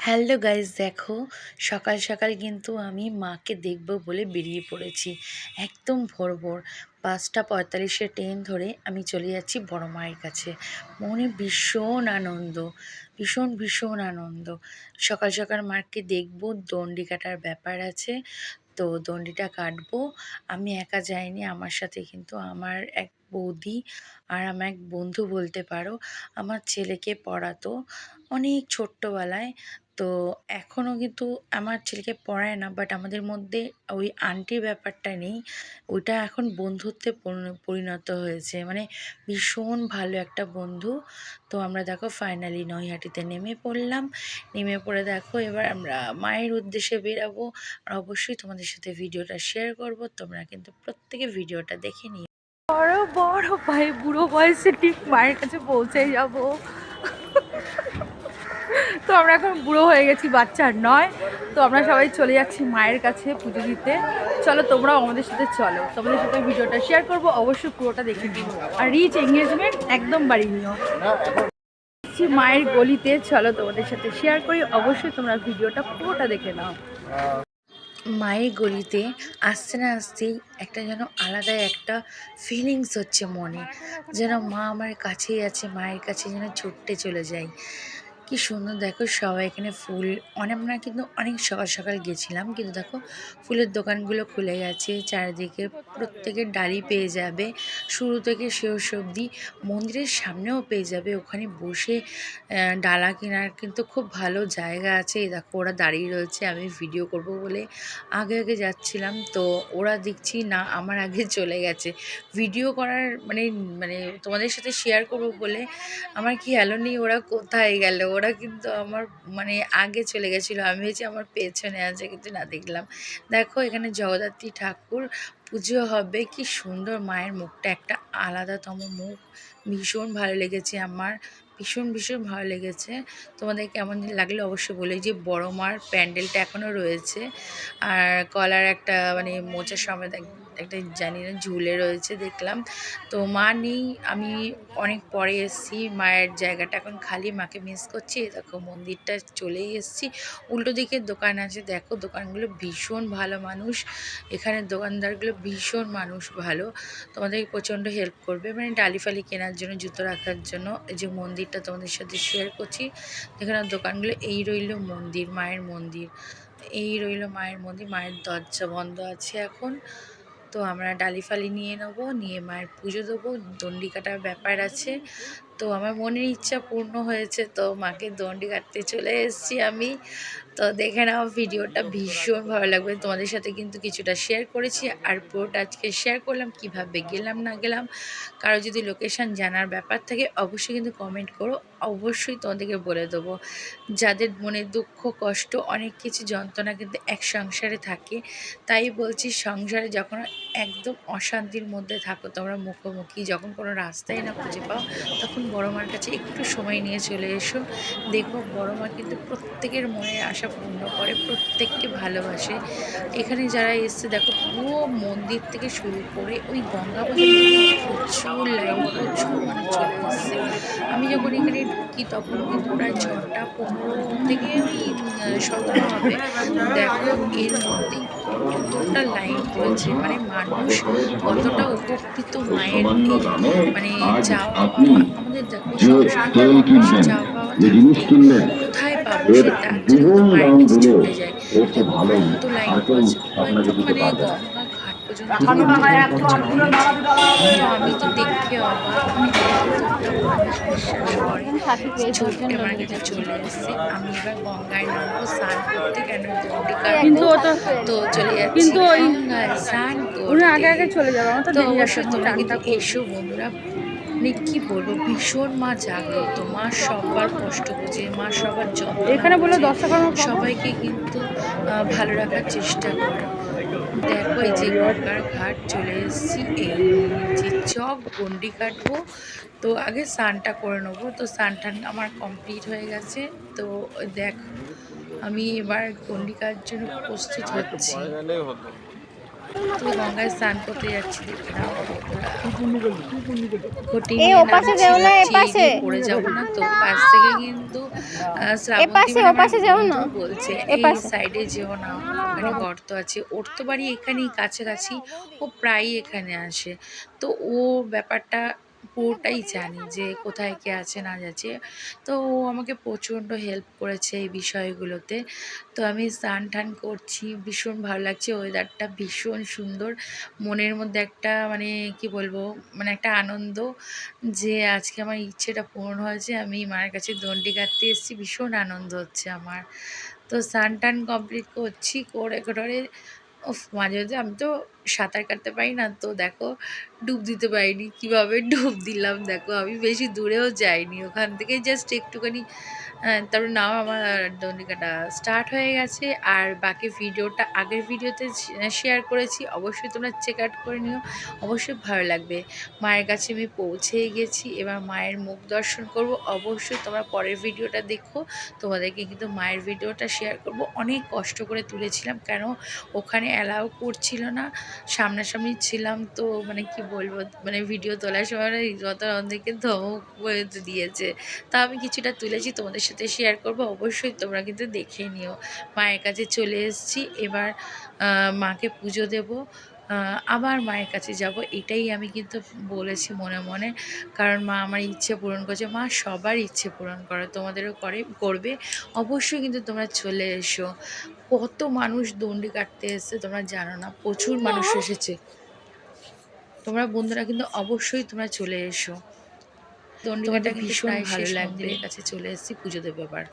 Hello guys দেখো, সকাল সকাল কিন্তু আমি মাকে দেখব বলে বেরিয়ে পড়েছি। একদম ভোর ভোর, পাঁচটা পঁয়তাল্লিশে ট্রেন ধরে আমি চলে যাচ্ছি বড় মায়ের কাছে। মনে ভীষণ আনন্দ, ভীষণ ভীষণ আনন্দ। সকাল সকাল মাকে দেখব, দণ্ডি কাটার ব্যাপার আছে, তো দণ্ডিটা কাটবো। আমি একা যাইনি, আমার সাথে কিন্তু আমার এক বৌদি আর আমার এক বন্ধু বলতে পারো। আমার ছেলেকে পড়াতো অনেক ছোট্টবেলায় তো এখনও কিন্তু আমার ছেলেকে পড়ায় না বাট আমাদের মধ্যে ওই আন্টির ব্যাপারটা নেই। ওইটা এখন বন্ধুত্বে পরিণত হয়েছে। মানে ভীষণ ভালো একটা বন্ধু। তো আমরা দেখো ফাইনালি নৈহাটিতে নেমে পড়লাম। নেমে পড়ে দেখো এবার আমরা মায়ের উদ্দেশ্যে বেরাবো। আর অবশ্যই তোমাদের সাথে ভিডিওটা শেয়ার করব। তোমরা কিন্তু প্রত্যেকে ভিডিওটা দেখে নিও। বড় বড় ভাই, বুড়ো বয়সে ঠিক মায়ের কাছে পৌঁছে যাব। তো আমরা এখন বুড়ো হয়ে গেছি, বাচ্চার নয়। তো আমরা সবাই চলে যাচ্ছি মায়ের কাছে পুজো দিতে। চলো তোমরাও আমাদের সাথে চলো। তোমাদের সাথে ভিডিওটা শেয়ার করব, অবশ্যই পুরোটা দেখে নিও। আর রিচ এঙ্গেজমেন্ট একদম বাড়ি নিও। মায়ের গলিতে, চলো তোমাদের সাথে শেয়ার করি। অবশ্যই তোমরা ভিডিওটা পুরোটা দেখে নাও। মায়ের গলিতে আসতে না আসতেই একটা যেন আলাদাই একটা ফিলিংস হচ্ছে মনে। যেন মা আমার কাছেই আছে, মায়ের কাছে যেন ছুটতে চলে যাই। কি সুন্দর। দেখো সবাই এখানে ফুল, অনেক আমরা কিন্তু অনেক সকাল সকাল গেছিলাম, কিন্তু দেখো ফুলের দোকানগুলো খুলে গেছে, চারিদিকে প্রত্যেকের ডালি পেয়ে যাবে, শুরু থেকে শেষ অবধি মন্দিরের সামনেও পেয়ে যাবে, ওখানে বসে ডালা কেনার কিন্তু খুব ভালো জায়গা আছে দেখো ওরা দাঁড়িয়ে রয়েছে, আমি ভিডিও করব বলে আগে আগে যাচ্ছিলাম, তো ওরা দেখছি না, আমার আগে চলে গেছে। ভিডিও করার মানে মানে তোমাদের সাথে শেয়ার করব বলে আমার কি হ্যালো নেই, ওরা কোথায় গেল? ওরা কিন্তু আমার মানে আগে চলে গেছিল। আমি হয়েছি আমার পেছনে আছে, কিন্তু না দেখলাম। দেখো এখানে জগদ্ধাত্রী ঠাকুর পুজো হবে। কি সুন্দর মায়ের মুখটা, একটা আলাদাতম মুখ। ভীষণ ভালো লেগেছে আমার, ভীষণ ভীষণ ভালো লেগেছে। তোমাদের কেমন লাগল অবশ্যই বলে। যে বড় মার প্যান্ডেলটা এখনও রয়েছে, আর কলার একটা মানে মোচার সমেত একটা জানি না, ঝুলে রয়েছে দেখলাম। তো মা নেই, আমি অনেক পরে এসেছি, মায়ের জায়গাটা এখন খালি, মাকে মিস করছি। দেখো মন্দিরটা চলেই এসেছি। উল্টো দিকে দোকান আছে, দেখো দোকানগুলো ভীষণ ভালো মানুষ। এখানে দোকানদারগুলো ভীষণ মানুষ ভালো। তোমাদের প্রচণ্ড হেল্প করবে। মানে ডালি ফালি কেনার জন্য, জুতো রাখার জন্য এই যে মন্দিরটা তোমাদের সাথে শেয়ার করছি এখানে দোকানগুলো, এই রইল মন্দির, মায়ের মন্দির। এই রইল মায়ের মন্দির, মায়ের দরজা বন্ধ আছে এখন। তো আমরা ডালি ফালি নিয়ে নেব, নিয়ে মায়ের পুজো দেবো। দণ্ডি কাটার ব্যাপার আছে। তো আমার মনের ইচ্ছা পূর্ণ হয়েছে, তো মাকে দণ্ডি কাটতে চলে এসেছি আমি। তো দেখে নাও ভিডিওটা, ভীষণ ভালো লাগবে। তোমাদের সাথে কিন্তু কিছুটা শেয়ার করেছি আর পুরোটা আজকে শেয়ার করলাম, কীভাবে গেলাম, না গেলাম, কারও যদি লোকেশন জানার ব্যাপার থাকে, অবশ্যই কিন্তু কমেন্ট করো, অবশ্যই তোমাদেরকে বলে দেবো। যাদের মনে দুঃখ, কষ্ট, অনেক কিছু যন্ত্রণা কিন্তু এক সংসারে থাকে, তাই বলছি সংসারে যখন একদম অশান্তির মধ্যে থাকো, তোমরা মুখোমুখি, যখন কোনো রাস্তায় না খুঁজে পাও, তখন বড় মার কাছে একটু সময় নিয়ে চলে এসো। দেখো বড় মা কিন্তু প্রত্যেকের মনের আশা পূর্ণ করে, প্রত্যেককে ভালোবাসে। এখানে যারা এসছে, দেখো পুরো মন্দির থেকে শুরু করে ওই গঙ্গা প্রচুর লাইন, প্রচুর মানুষ চলে এসছে। আমি যখন এখানে ঢুকি, তখন কিন্তু প্রায় ছটা পনেরো থেকে ওই সতেরো হবে। দেখো এর মধ্যেই কতটা লাইন পড়েছে মানে মানুষ কতটা উপকৃত মায়ের মানে আপনি আমাদের দেখো যে সবসময় তেল কিনবেন চাওয়া পাওয়া যে থাকে। জিনিস কিনবেন কোথায় পাবো সেটা মায়ের কাছে চলে যায়। কত লাইন দিতে মানে পর্যন্ত আমি তো দেখে অবাক কতটা মানুষ বিশ্বাস করে ছোট্ট আমার কাছে চলে এসছে। আমি এবার গঙ্গায় নামবো স্নান করতে কেন কিন্তু তো তো চলে যাচ্ছি কিন্তু ওই- স্নান উনি আগে আগে চলে যাবে আমার তো তো দেরি আছে অবশ্যই তোমরা কিন্তু এসো বন্ধুরা। মানে কি বলব ভীষণ মা জাগ্রত। মা সবার কষ্ট বোঝে মা সবার যত্ন এখানে বলে? সবাইকে কিন্তু ভালো রাখার চেষ্টা করে। দেখো এই যে গঙ্গার ঘাট চলে এসেছি, এই যে চক গন্ডি কাটবো। তো আগে স্নানটা করে নেব। তো স্নানটা আমার কমপ্লিট হয়ে গেছে। তো দেখ, আমি এবার গন্ডি কাটার জন্য প্রস্তুত হচ্ছি। গঙ্গায় স্নান করতে যাচ্ছি। পড়ে যাব না তো পাশ থেকে কিন্তু বলছে এই সাইডে যেও না ওখানে গর্ত আছে। ওর তো বাড়ি এখানেই কাছাকাছি ও প্রায়ই এখানে আসে। তো ও ব্যাপারটা পুরোটাই জানি যে কোথায় কে আছে, না যাচ্ছে তো ও আমাকে প্রচণ্ড হেল্প করেছে এই বিষয়গুলোতে। তো আমি স্নান টান করছি, ভীষণ ভালো লাগছে। ওয়েদারটা ভীষণ সুন্দর। মনের মধ্যে একটা মানে কি বলব মানে একটা আনন্দ যে আজকে আমার ইচ্ছেটা পূরণ হয়েছে। আমি মায়ের কাছে দণ্ডি কাটতে এসেছি, ভীষণ আনন্দ হচ্ছে আমার। তো স্নান টান কমপ্লিট করছি, করে করে মাঝে মাঝে আমি তো সাঁতার কাটতে পারি না, তো দেখো ডুব দিতে পারিনি। কীভাবে ডুব দিলাম দেখো, আমি বেশি দূরেও যাইনি। ওখান থেকে জাস্ট একটুখানি তারপরে নাও আমার দণ্ডিকাটা স্টার্ট হয়ে গেছে। আর বাকি ভিডিওটা আগের ভিডিওতে শেয়ার করেছি, অবশ্যই তোমরা চেক আউট করে নিও। অবশ্যই ভালো লাগবে। মায়ের কাছে আমি পৌঁছেই গেছি, এবার মায়ের মুখ দর্শন করব। অবশ্যই তোমরা পরের ভিডিওটা দেখো। তোমাদেরকে কিন্তু মায়ের ভিডিওটা শেয়ার করব। অনেক কষ্ট করে তুলেছিলাম, কেন ওখানে অ্যালাউ করছিল না। সামনাসামনি ছিলাম তো মানে কি বলব মানে ভিডিও তোলার সময় যত অনেকে ধমক দিয়েছে। তা আমি কিছুটা তুলেছি, তোমাদের সাথে শেয়ার করব, অবশ্যই তোমরা কিন্তু দেখে নিও। মায়ের কাছে চলে এসেছি, এবার মাকে পুজো দেবো। আবার মায়ের কাছে যাব এটাই আমি কিন্তু বলেছি মনে মনে। কারণ মা আমার ইচ্ছে পূরণ করছে মা সবার ইচ্ছে পূরণ করে তোমাদেরও করে করবে। অবশ্যই কিন্তু তোমরা চলে এসো। কত মানুষ দণ্ডি কাটতে এসেছে তোমরা জানো না প্রচুর মানুষ এসেছে। তোমরা বন্ধুরা কিন্তু অবশ্যই তোমরা চলে এসো। দণ্ডিকাটা ভীষণ ভালো লাগবে। কাছে চলে এসেছি পুজো দেবো আবার।